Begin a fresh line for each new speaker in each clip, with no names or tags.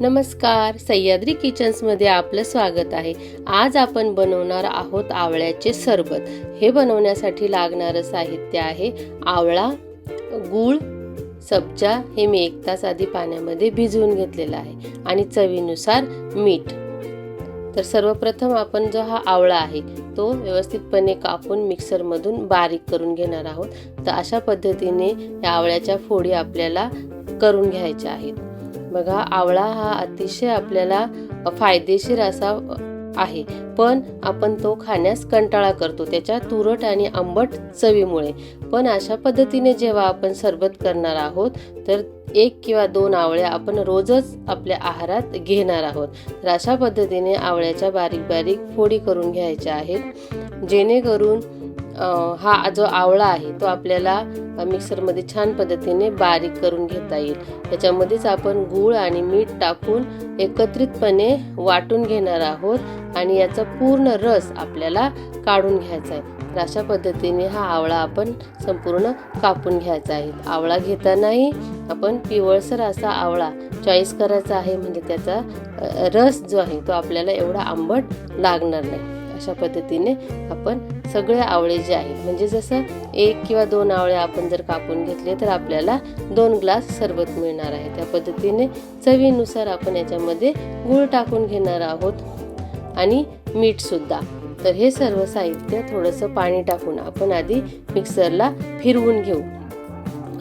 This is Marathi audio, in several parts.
नमस्कार सह्याद्री किचन्समध्ये आपलं स्वागत आहे. आज आपण बनवणार आहोत आवळ्याचे सरबत. हे बनवण्यासाठी लागणारं साहित्य आहे आवळा गूळ सब्जा हे मी एक तास आधी पाण्यामध्ये भिजवून घेतलेलं आहे आणि चवीनुसार मीठ. तर सर्वप्रथम आपण जो हा आवळा आहे तो व्यवस्थितपणे कापून मिक्सरमधून बारीक करून घेणार आहोत. तर अशा पद्धतीने या आवळ्याच्या फोडी आपल्याला करून घ्यायच्या आहेत. बघा आवळा हा अतिशय आपल्याला फायदेशीर असा आहे. पण आपण तो खाण्यास कंटाळा करतो त्याच्या तुरट आणि आंबट चवीमुळे. पण अशा पद्धतीने जेव्हा आपण सरबत करणार आहोत तर एक किंवा दोन आवळ्या आपण रोजच आपल्या आहारात घेणार आहोत. तर अशा पद्धतीने आवळ्याच्या बारीक बारीक फोडी करून घ्यायच्या आहेत. जेणेकरून हा जो आवळा आहे तो आपल्याला मिक्सरमध्ये छान पद्धतीने बारीक करून घेता येईल. त्याच्यामध्येच आपण गूळ आणि मीठ टाकून एकत्रितपणे वाटून घेणार आहोत आणि याचा पूर्ण रस आपल्याला काढून घ्यायचा आहे. तर अशा पद्धतीने हा आवळा आपण संपूर्ण कापून घ्यायचा आहे. आवळा घेतानाही आपण पिवळसर असा आवळा चॉईस करायचा आहे. म्हणजे त्याचा रस जो आहे तो आपल्याला एवढा आंबट लागणार नाही. अशा पद्धतीने आपण सगळे आवळे जे आहेत म्हणजे जसं एक किंवा दोन आवळे आपण जर कापून घेतले तर आपल्याला दोन ग्लास सरबत मिळणार आहे. त्या पद्धतीने चवीनुसार आपण याच्यामध्ये गूळ टाकून घेणार आहोत आणि मीठसुद्धा तर हे सर्व साहित्य थोडंसं पाणी टाकून आपण आधी मिक्सरला फिरवून घेऊ.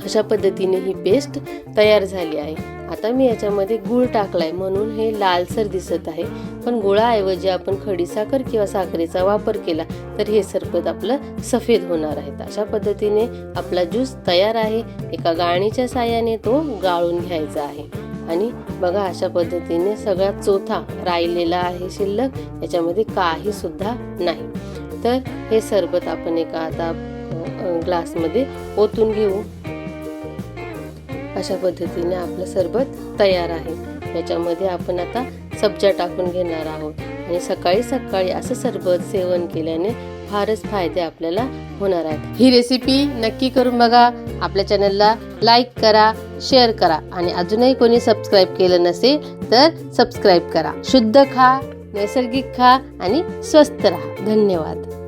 अशा पद्धतीने ही पेस्ट तयार झाली आहे. आता मी याच्यामध्ये गूळ टाकलाय म्हणून हे लालसर दिसत आहे. पण गुळाऐवजी आपण खडीसाखर किंवा साखरेचा वापर केला तर हे सरबत आपलं सफेद होणार आहे. अशा पद्धतीने आपला ज्यूस तयार आहे. एका गाळणीच्या साह्याने तो गाळून घ्यायचा आहे. आणि बघा अशा पद्धतीने सगळा चोथा राहिलेला आहे शिल्लक. याच्यामध्ये काही सुद्धा नाही. तर हे सरबत आपण एका आता ग्लासमध्ये ओतून घेऊ. अशा पद्धतीने आपलं सरबत तयार आहे. याच्यामध्ये आपण आता सब्जा टाकून घेणार आहोत. आणि सकाळी सकाळी असं सरबत सेवन केल्याने फारच फायदे आपल्याला होणार आहेत. ही रेसिपी नक्की करून बघा. आपल्या चॅनलला लाईक करा शेअर करा. आणि अजूनही कोणी सबस्क्राईब केलं नसेल तर सबस्क्राईब करा. शुद्ध खा नैसर्गिक खा आणि स्वस्त राहा. धन्यवाद.